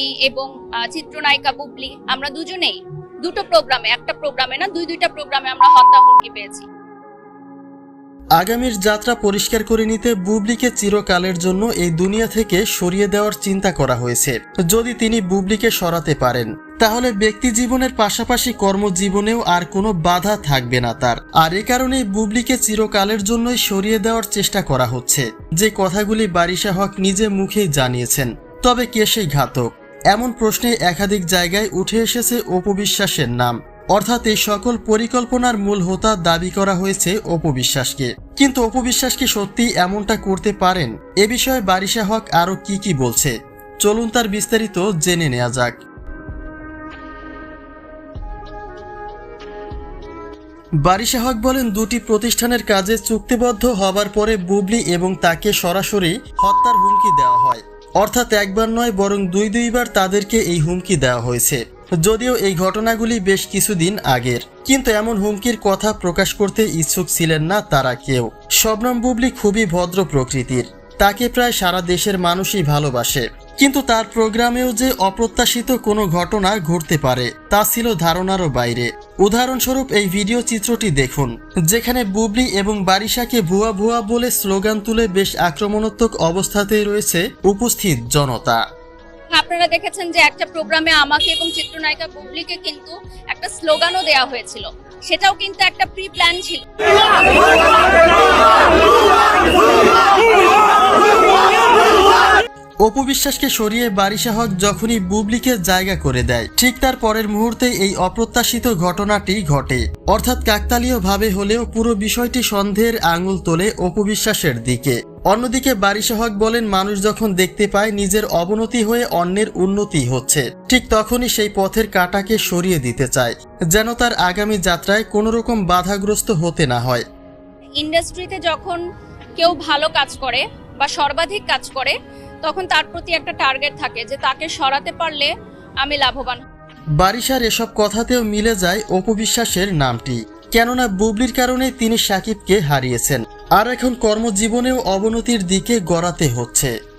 এবং চিত্রনায়িকা বুবলি, আমরা দুজনেই দুটো প্রোগ্রামে, একটা প্রোগ্রামে না, দুই দুইটা প্রোগ্রামে আমরা হত্যা হুমকি পেয়েছি। আগামীর যাত্রা পরিষ্কার করে নিতে বুবলিকে চিরকালের জন্য এই দুনিয়া থেকে সরিয়ে দেওয়ার চিন্তা করা হয়েছে। যদি তিনি বুবলিকে সরাতে পারেন, তাহলে ব্যক্তি জীবনের পাশাপাশি কর্মজীবনেও আর কোনো বাধা থাকবে না তার। আর এ কারণেই বুবলিকে চিরকালের জন্যই সরিয়ে দেওয়ার চেষ্টা করা হচ্ছে। যে কথাগুলি বারিশা হক নিজে মুখেই জানিয়েছেন, তবে কে সেই ঘাতক? এমন প্রশ্নে একাধিক জায়গায় উঠে এসেছে অপবিশ্বাসের নাম। অর্থাৎ এই সকল পরিকল্পনার মূল হোতা দাবি করা হয়েছে অপবিশ্বাসকে কিন্তু অপবিশ্বাস কি সত্যি এমনটা করতে পারেন? এ বিষয়ে বারিশা হক আরও কি কি বলছে? চলুন তার বিস্তারিত জেনে নেওয়া যাক। বারিশা হক বলেন, দুটি প্রতিষ্ঠানের কাজে চুক্তিবদ্ধ হবার পরে বুবলি এবং তাকে সরাসরি হত্যার হুমকি দেওয়া হয়। অর্থাৎ একবার নয়, বরং দুই দুইবার তাদেরকে এই হুমকি দেওয়া হয়েছে। যদিও এই ঘটনাগুলি বেশ কিছুদিন আগের। কিন্তু এমন হুমকির কথা প্রকাশ করতে ইচ্ছুক ছিলেন না তারা কেউ। শবনম বুবলি খুবই ভদ্র প্রকৃতির। তাকে প্রায় সারা দেশের মানুষই ভালোবাসে। কিন্তু তার প্রোগ্রামেও যে অপ্রত্যাশিত কোনো ঘটনা ঘটতে পারে, তা ছিল ধারণারও বাইরে। উদাহরণস্বরূপ এই ভিডিও চিত্রটি দেখুন, যেখানে বুবলি এবং বারিশাকে ভুয়া ভুয়া বলে স্লোগান তুলে বেশ আক্রমণাত্মক অবস্থাতেই রয়েছে উপস্থিত জনতা। আপনারা দেখেছেন যে একটা প্রোগ্রামে আমাকে এবং চিত্রনায়িকা বুবলিকে কিন্তু একটা স্লোগানও দেওয়া হয়েছিল। সেটাও কিন্তু একটা প্রি প্ল্যান ছিল। অপবিশ্বাসকে সরিয়ে বারিশা হক যখনই বুবলিকে জায়গা করে দেয়, ঠিক তার পরের মুহূর্তে এই অপ্রত্যাশিত ঘটনাটি ঘটে। অর্থাৎ কাকতালীয় ভাবে হলেও পুরো বিষয়টি সন্দেহের আঙুল তোলে অপবিশ্বাসের দিকে। অন্যদিকে বারিশা হক বলেন, মানুষ যখন দেখতে পায়, নিজের অবনতি হয়ে অন্যের উন্নতি হচ্ছে। ঠিক তখনই সেই পথের কাটাকে সরিয়ে দিতে চায়, যেন তার আগামী যাত্রায় কোনো রকম বাধাগ্রস্ত হতে না হয়। ইন্ডাস্ট্রিতে যখন কেউ ভালো কাজ করে বা সর্বাধিক কাজ করে তখন তার প্রতি একটা টার্গেট থাকে যে তাকে সরাতে পারলে আমি লাভবান। বারিশার এসব কথাতেও মিলে যায় অপবিশ্বাসের নামটি। কেননা বুবলির কারণে তিনি সাকিবকে হারিয়েছেন। আর এখন কর্মজীবনেও অবনতির দিকে গড়াতে হচ্ছে।